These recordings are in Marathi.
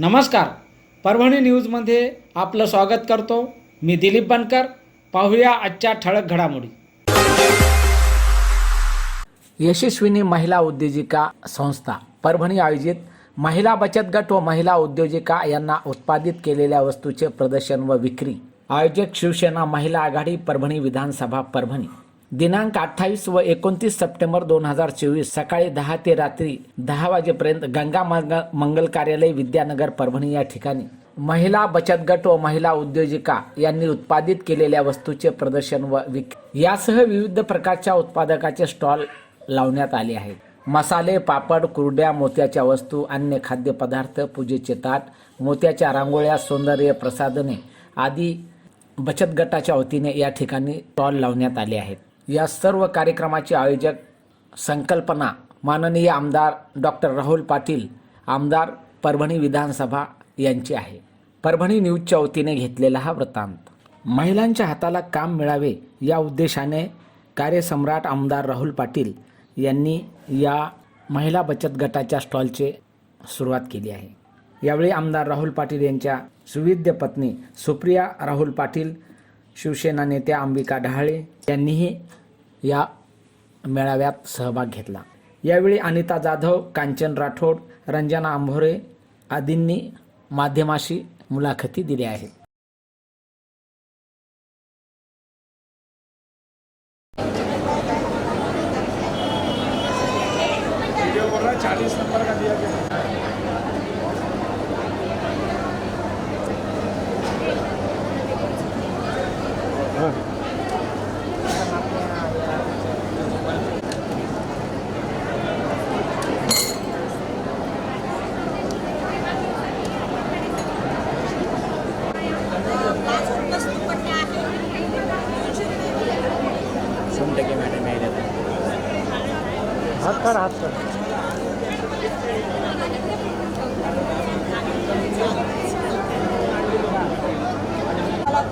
नमस्कार. परभणी न्यूजमध्ये आपलं स्वागत करतो. मी दिलीप बनकर. पाहूया आजच्या ठळक घडामोडी. यशस्विनी महिला उद्योजिका संस्था परभणी आयोजित महिला बचत गट व महिला उद्योजिका यांना उत्पादित केलेल्या वस्तूचे प्रदर्शन व विक्री. आयोजक शिवसेना महिला आघाडी परभणी विधानसभा परभणी. दिनांक अठ्ठावीस व एकोणतीस सप्टेंबर दोन हजार चोवीस सकाळी दहा ते रात्री दहा वाजेपर्यंत गंगा मंगल कार्यालय विद्यानगर परभणी या ठिकाणी. महिला बचत गट व महिला उद्योजिका यांनी उत्पादित केलेल्या वस्तूचे प्रदर्शन व विक यासह विविध प्रकारच्या उत्पादकाचे स्टॉल लावण्यात आले आहेत. मसाले पापड कुरड्या मोत्याच्या वस्तू अन्य खाद्यपदार्थ पूजेचे ताट मोत्याच्या रांगोळ्या सौंदर्य प्रसाधने आदी बचत गटाच्या वतीने या ठिकाणी स्टॉल लावण्यात आले आहेत. या सर्व कार्यक्रमाचे आयोजक संकल्पना माननीय आमदार डॉक्टर राहुल पाटील आमदार परभणी विधानसभा यांची आहे. परभणी न्यूजच्या वतीने घेतलेला हा वृत्तांत. महिलांच्या हाताला काम मिळावे या उद्देशाने कार्यसम्राट आमदार राहुल पाटील यांनी या महिला बचत गटाच्या स्टॉलचे सुरुवात केली आहे. यावेळी आमदार राहुल पाटील यांच्या सुविद्य पत्नी सुप्रिया राहुल पाटील शिवसेना नेत्या अंबिका डहाळे यांनीही या मेळाव्यात सहभाग घेतला. यावेळी अनिता जाधव कांचन राठोड रंजना आंभोरे आदींनी माध्यमाशी मुलाखती दिल्या आहेत वीडियो बोल रहा है चालीस नंबर का दिया गया हात काढ हात काढ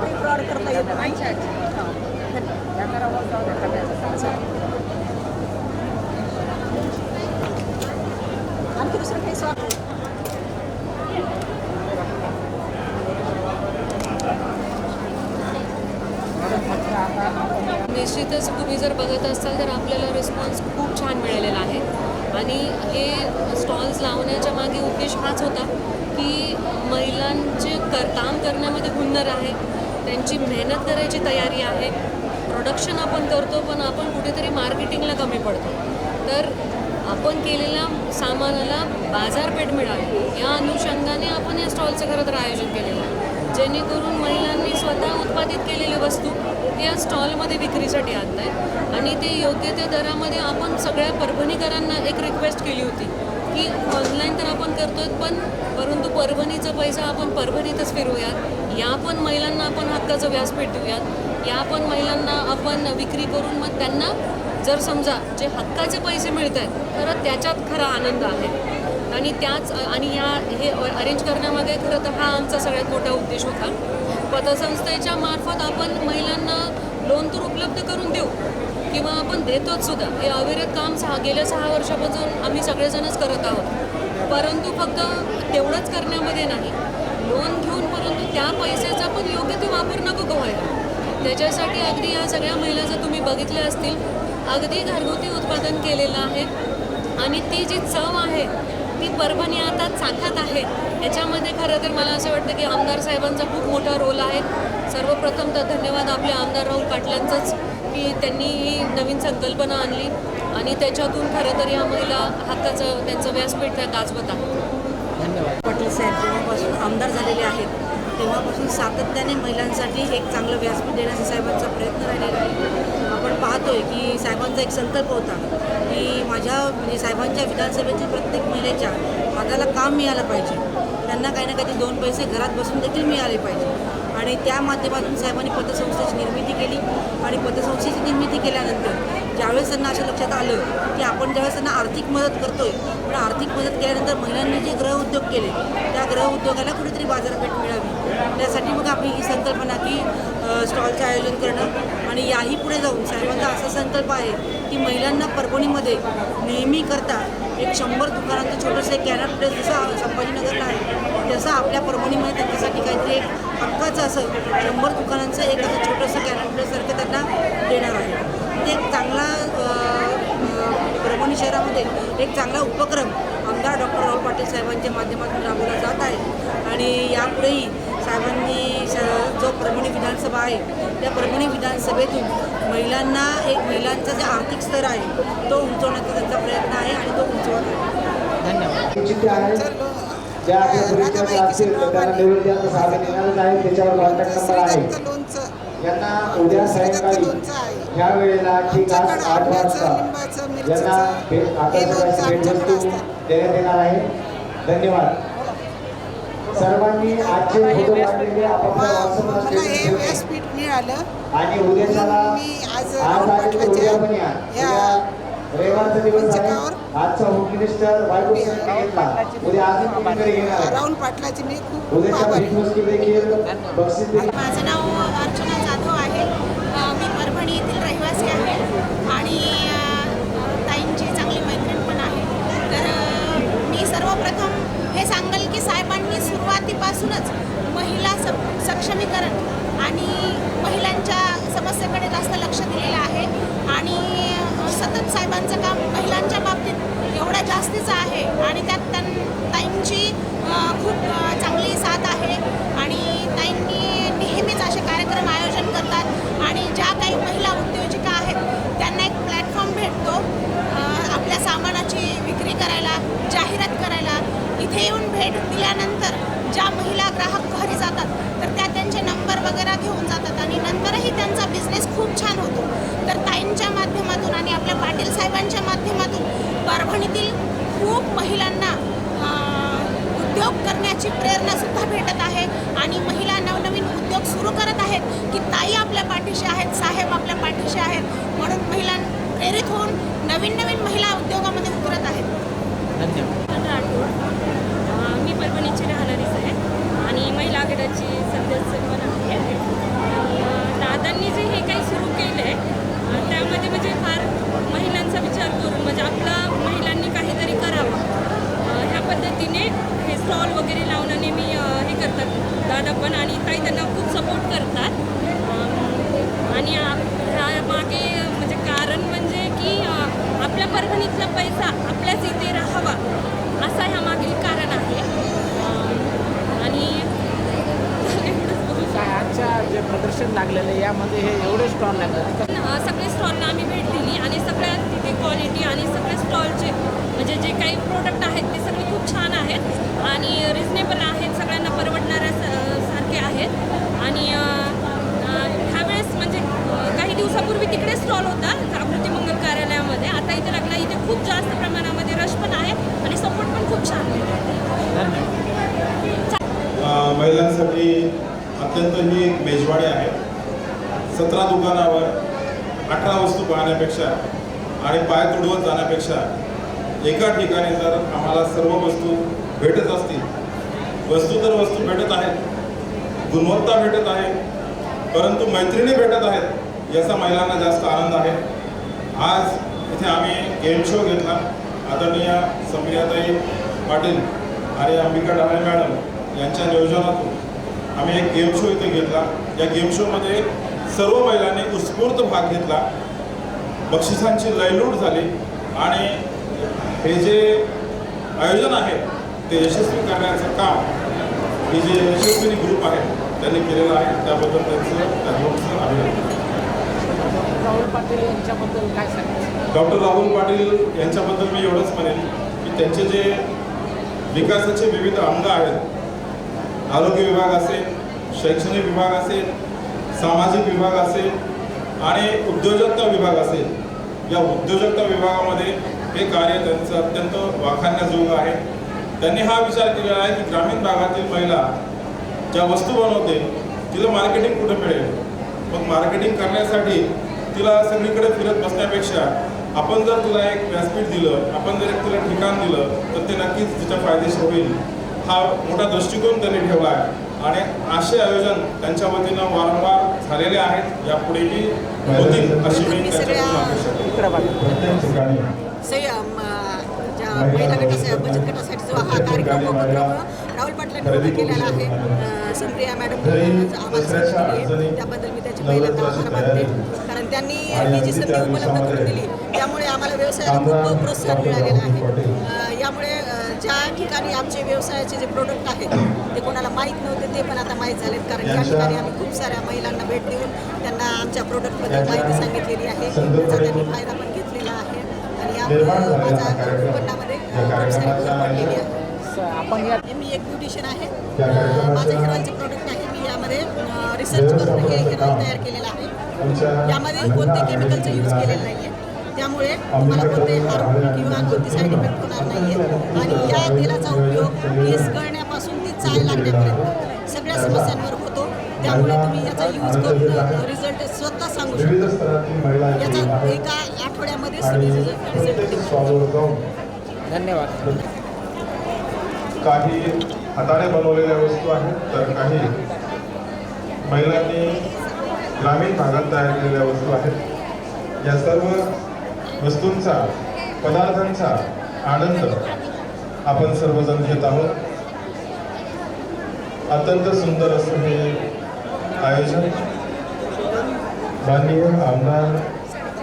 फ्रॉड करता येत नाही. आणखी दुसरं काही स्वागत निश्चितच तुम्ही जर बघत असाल तर आपल्याला रिस्पॉन्स खूप छान मिळालेला आहे. आणि हे स्टॉल्स लावण्याच्या मागे उद्देश हाच होता की महिलांचे कर काम करण्यामध्ये हुन्नर आहे. त्यांची मेहनत करायची तयारी आहे. प्रोडक्शन आपण करतो पण आपण कुठेतरी मार्केटिंगला कमी पडतो. तर आपण केलेल्या सामानाला बाजारपेठ मिळावी. या अनुषंगाने आपण या स्टॉलचं खरं तर आयोजन केलेलं आहे. जेणेकरून महिलांनी स्वतः उत्पादित केलेली वस्तू ते या स्टॉलमध्ये विक्रीसाठी आणत आहेत आणि ते योग्य त्या दरामध्ये आपण सगळ्या परभणीकरांना एक रिक्वेस्ट केली होती की ऑनलाईन तर आपण करतो पण परंतु परभणीचा पैसा आपण परभणीतच फिरवूयात. या पण महिलांना आपण हक्काचं व्यासपीठ देऊयात. या पण महिलांना आपण विक्री करून मग त्यांना जर समजा जे हक्काचे पैसे मिळत आहेत तर त्याच्यात खरा आनंद आहे. आणि त्याच आणि या हे अरेंज करण्यामागे खरं तर हा आमचा सगळ्यात मोठा उद्देश होता. पतसंस्थेच्या मार्फत आपण महिलांना लोन तर उपलब्ध करून देऊ किंवा आपण देतोच सुद्धा. हे अविरत काम सहा गेल्या सहा वर्षापासून आम्ही सगळेजणच करत आहोत. परंतु फक्त तेवढंच करण्यामध्ये नाही. लोन घेऊन परंतु त्या पैशाचा पण योग्य ते वापर नको व्हायला त्याच्यासाठी अगदी या सगळ्या महिला जर तुम्ही बघितल्या असतील अगदी घरगुती उत्पादन केलेलं आहे आणि ती जी चव आहे ती परभणी आता चाखत आहे. याच्यामध्ये खरं तर मला असं वाटतं की आमदार साहेबांचा खूप मोठा रोल आहे. सर्वप्रथम तर धन्यवाद आपल्या आमदार राहुल पाटलांचंच. की त्यांनी ही नवीन संकल्पना आणली आणि त्याच्यातून खरं तर या महिला हक्काचं त्यांचं व्यासपीठ त्या गाजवत आहेत पाटील साहेब जेव्हापासून आमदार झालेले आहेत तेव्हापासून सातत्याने महिलांसाठी एक चांगलं व्यासपीठ देण्याचा साहेबांचा प्रयत्न राहिलेला आहे. आपण पाहतोय की साहेबांचा एक संकल्प होता की माझ्या म्हणजे साहेबांच्या विधानसभेतील प्रत्येक महिलेच्या हाताला काम मिळालं पाहिजे. त्यांना काही ना काही दोन पैसे घरात बसून देखील मिळाले पाहिजे. आणि त्या माध्यमातून साहेबांनी पतसंस्थेची निर्मिती केली आणि पतसंस्थेची निर्मिती केल्यानंतर ज्यावेळेस त्यांना असं लक्षात आलं की आपण ज्यावेळेस त्यांना आर्थिक मदत करतोय पण आर्थिक मदत केल्यानंतर महिलांनी जे ग्रहउद्योग केले त्या ग्रहउद्योगाला कुठेतरी बाजारपेठ मिळावी. त्यासाठी मग आपली ही संकल्पना की स्टॉलचं आयोजन करणं आणि याही पुढे जाऊन साहेबांचा असा संकल्प आहे की महिलांना परभणीमध्ये नेहमी करता एक शंभर दुकानांचं छोटंसं एक कॅनल प्लेस जसं संभाजीनगरला आहे तसं आपल्या परभणीमध्ये त्यांच्यासाठी काहीतरी एक हक्काचं असं शंभर दुकानांचं एक असं छोटंसं कॅनल प्लेससारखं त्यांना देणार आहे. ते एक चांगला परभणी शहरामध्ये एक चांगला उपक्रम आमदार डॉक्टर राहुल पाटील साहेबांच्या माध्यमातून राबवला जात आहे. आणि यापुढेही साहेबांनी जो परभणी विधानसभा आहे त्या परभणी विधानसभेतून महिलांना एक महिलांचा जे आर्थिक स्तर आहे तो उंचवण्याचा त्यांचा प्रयत्न आहे आणि तो उंचवत आहे. धन्यवाद. यांना उद्या सायंकाळी ह्या वेळेला ठीक आज आठ वाजता यांना भेट हे भेटवस्तू. देण्यात येणार आहे. धन्यवाद. ठेवले. व्यासपीठ मिळालं. आणि उद्याच्याला मी आज रविवारचा दिवस आजचा होम मिनिस्टर वायू उद्या राहुल पाटलाची मी खूप उद्याच्या देखील बक्षीस माझं नाव अर्चना जाधव आहे. मी परभणी येथील रहिवासी आहे. आणि ताईंची चांगली मैत्रीण पण आहे. तर मी सर्वप्रथम हे सांगेल साहेबांनी सुरुवातीपासूनच महिला सक्षमीकरण आणि महिलांच्या समस्येकडे जास्त लक्ष दिलेलं आहे. आणि सतत साहेबांचं काम महिलांच्या बाबतीत एवढं जास्तीचं आहे आणि त्यात त्यां ताईंची खूप चांगली साथ आहे. आणि ताईंनी नेहमीच असे कार्यक्रम आयोजन करतात. आणि ज्या काही महिला उद्योजिका आहेत त्यांना एक प्लॅटफॉर्म भेटतो आपल्या सामानाची विक्री करायला जाहीर भेट दिल्यानंतर ज्या महिला ग्राहक घरी जातात तर त्या त्यांचे नंबर वगैरे घेऊन जातात आणि नंतरही त्यांचा बिझनेस खूप छान होतो. तर ताईंच्या माध्यमातून आणि आपल्या पाटील साहेबांच्या माध्यमातून परभणीतील खूप महिलांना उद्योग करण्याची प्रेरणा सुद्धा भेटत आहे आणि महिला नवनवीन उद्योग सुरू करत आहेत की ताई आपल्या पाठीशी आहेत साहेब आपल्या पाठीशी आहेत. म्हणून महिला प्रेरित होऊन नवीन नवीन महिला उद्योगामध्ये उतरत आहेत. धन्यवाद. प्रदर्शन लागलेलं आहे यामध्ये हे एवढे स्टॉल लागले सगळे स्टॉलला आम्ही भेट दिली आणि सगळ्यात तिथे क्वालिटी आणि सगळे स्टॉलचे म्हणजे जे काही प्रोडक्ट आहेत ते सगळे खूप छान आहेत आणि रिजनेबल आहेत सगळ्यांना परवडणाऱ्या स- सारखे आहेत. आणि ह्यावेळेस म्हणजे काही दिवसापूर्वी तिकडे स्टॉल होता जागृती मंगल कार्यालयामध्ये. आता इथे लागला इथे खूप जास्त प्रमाणामध्ये रश पण आहे आणि सपोर्ट पण खूप छान आहे. महिलांसाठी अत्यंत ही एक मेजवाडी आहे. सतरा दुकानावर अठरा वस्तू पाहण्यापेक्षा आणि पाय तुडवत जाण्यापेक्षा एका ठिकाणी जर आम्हाला सर्व वस्तू भेटत असतील वस्तू तर वस्तू भेटत आहेत गुणवत्ता भेटत आहे परंतु मैत्रिणी भेटत आहेत याचा महिलांना जास्त आनंद आहे. आज इथे आम्ही गेम शो घेतला. आदरणीय समियाताई पाटील आणि अंबिका डाळे मॅडम यांच्या नियोजनातून आम्ही एक गेम शो इथे घेतला. या गेम शोमध्ये सर्व महिलांनी उत्स्फूर्त भाग घेतला. बक्षिसांची लयलूट झाली. आणि हे जे आयोजन आहे ते यशस्वी करण्याचं काम हे जे यशस्वी ग्रुप आहे त्यांनी केलेलं आहे. त्याबद्दल त्यांचं त्यांचं अभिनंदन. राहुल पाटील यांच्याबद्दल काय सांगायचं डॉक्टर राहुल पाटील यांच्याबद्दल मी एवढंच म्हणेन की त्यांचे जे विकासाचे विविध अंग आहेत आरोग्य विभाग असेल शैक्षणिक विभाग असेल सामाजिक विभाग असेल आणि उद्योजकता विभाग असेल या उद्योजकता विभागामध्ये हे कार्य त्यांचं अत्यंत वाखाणण्याजोगं आहे. त्यांनी हा विचार केलेला आहे की ग्रामीण भागातील महिला ज्या वस्तू बनवते तिला मार्केटिंग कुठं मिळेल? मग मार्केटिंग करण्यासाठी तिला सगळीकडे फिरत बसण्यापेक्षा आपण जर तिला एक व्यासपीठ दिलं आपण जर एक तिला ठिकाण दिलं तर ते नक्कीच तिच्या फायदेशीर होईल. हा मोठा दृष्टिकोन त्यांनी ठेवला आहे. आणि असे आयोजन त्यांच्या वतीनं वारंवार झालेले आहेत. यापुढेही होतील अशी मी बचत गटासाठी जो हा कार्यक्रम राहुल पाटलांनी केलेला आहे. संप्रिया मॅडम त्याबद्दल मी त्याची पहिल्यांदा आभार मानते. कारण त्यांनी ही जी संधी उपलब्ध करून दिली त्यामुळे आम्हाला व्यवसायाला खूप प्रोत्साहन मिळालेलं आहे. यामुळे ज्या ठिकाणी आमचे व्यवसायाचे जे प्रोडक्ट आहेत ते कोणाला माहीत नव्हते ते पण आता माहीत झालेत. कारण त्या ठिकाणी आम्ही खूप साऱ्या महिलांना भेट देऊन त्यांना आमच्या प्रोडक्टबद्दल माहिती सांगितलेली आहे. त्याचा त्यांनी फायदा पण घेतलेला आहे. आणि यामुळे माझ्या उत्पन्नामध्ये खूप सारी भर पडलेली आहे. आपण या हे मी एक ब्युटिशियन आहे. माझं हेअर ऑइलचे प्रोडक्ट आहे. मी यामध्ये रिसर्च करून हे हेअर ऑइल तयार केलेलं आहे. यामध्ये कोणते केमिकलचं यूज केलेलं नाही. त्यामुळे तुम्हाला कोणते हार्मफुल किंवा कोणते साईड इफेक्ट होणार नाही आणि या तेलाचा उपयोग केस गळण्यापासून ते चाय लागण्यापर्यंत सगळ्या समस्यांवर होतो. त्यामुळे तुम्ही याचा यूज करून रिझल्ट स्वतः सांगू विविध शकता. याचा एका तुम्ही रिझल्ट धन्यवाद. काही हाताने बनवलेल्या वस्तू आहेत तर काही महिलांनी ग्रामीण भागात तयार केलेल्या वस्तू आहेत. या सर्व वस्तूंचा पदार्थांचा आनंद आपण सर्वजण घेत आहोत. अत्यंत सुंदर असं हे आयोजन. माननीय आमदार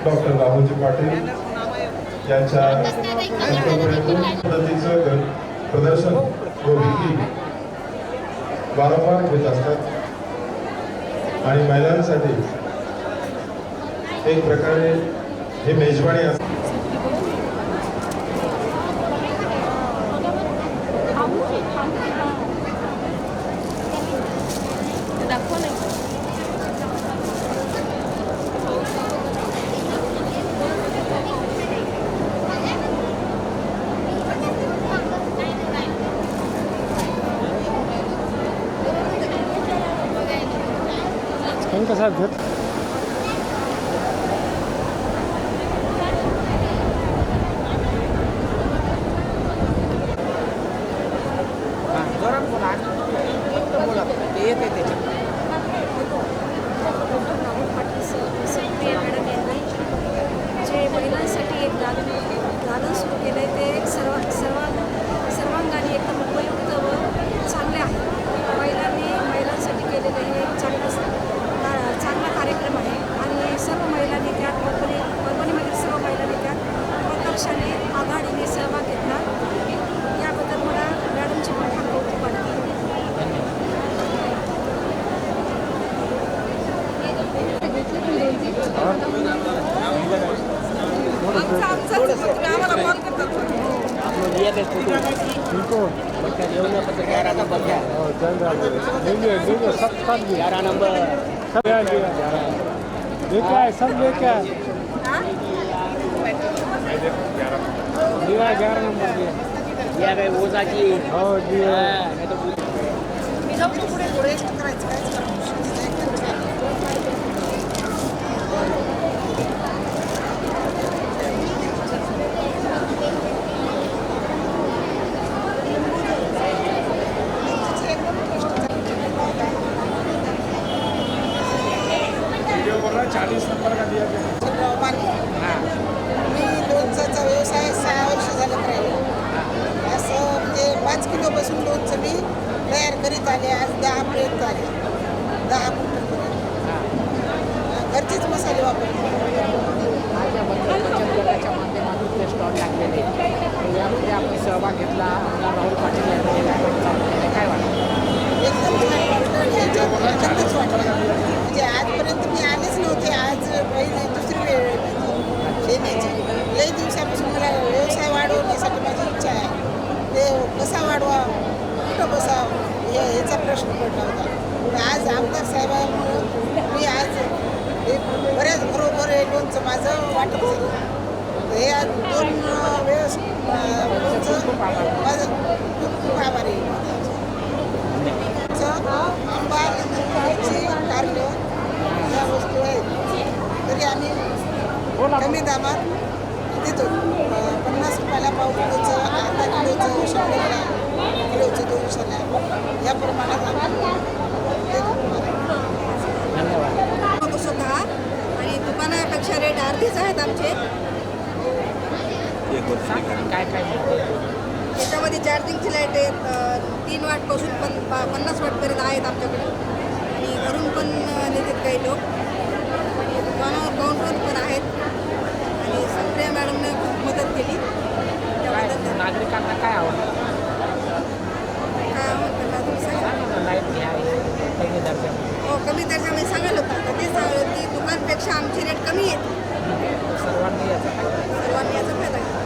डॉक्टर राहुलजी पाटील यांच्या संकल्पनेतून पद्धतीचं प्रदर्शन व विक्री वारंवार घेत असतात. आणि महिलांसाठी एक प्रकारे हे मेजवानी 누구 누구 삽삽이 야라 넘버 삽삽이 야라 누가 삽니까? 네가 야라 넘버 야 왜, 오사지. 어, 네. 미성숙 불에 노래 잘하지, 잘하지. चित्रराव माने मी लोणचाचा व्यवसाय सहा वर्ष झालं करायला असं म्हणजे पाच किलोपासून लोणचं मी तयार करीत आले आज दहापर्यंत आले. दहा क्विंटलपर्यंत घरचेच मसाले वापरले माझ्याबद्दल बचत गटाच्या माध्यमातून ते स्टॉल लागलेले तर यामध्ये आपण सहभाग घेतला आमदार राहुल पाटील यांनी हे कार्यक्रम चालू केले काय वाटतं एकदम छान वाटलं आणि याच्यात आनंदच वाटला म्हणजे आजपर्यंत मी आलेच नव्हते आज पहिली दुसरी वेळ आहे माझी येण्याची लई दिवसापासून मला व्यवसाय वाढवण्यासाठी माझी इच्छा आहे ते कसा वाढवा कुठं बसावं हे ह्याचा प्रश्न पडला होता पण आज आमदार साहेबांमुळं मी आज हे बऱ्याच बरोबर हे लोणचं माझं वाटप झालं हे आज दोन अं, वेळेस अं, लोणचं माझं खूप खूप आभारी आंबा वस्तू आहेत तरी आम्ही कमी दामात देतो पन्नास रुपयाला पाव किलोचं अर्धा किलोचं शंभरला किलोचं दोनशेला या प्रमाणात आम्ही देतो धन्यवाद. सुद्धा आणि दुकानापेक्षा रेट अर्धेच आहेत आमचे काय काय? मिळते याच्यामध्ये चार्जिंगची लाइट आहेत तीन वाटपासून पण पन्नास वाटपर्यंत आहेत आमच्याकडे. आणि घरून पण नेतात काही लोक आणि दुकानावर काउंटर पण आहेत आणि संप्रिया मॅडमने खूप मदत केली काय त्याबद्दल त्यांना नागरिकांना काय आवडतं काय आवडतं का तुम्ही सांगा सांगा ना लाइट घ्या हे कमी दर्जामध्ये हो कमी दर्जामध्ये सांगायला होतं तर तेच सांगायला होतं की दुकानपेक्षा आमची रेट कमी आहेत सर्वांनी याचा फायदा सर्वांनी याचा फायदा घ्या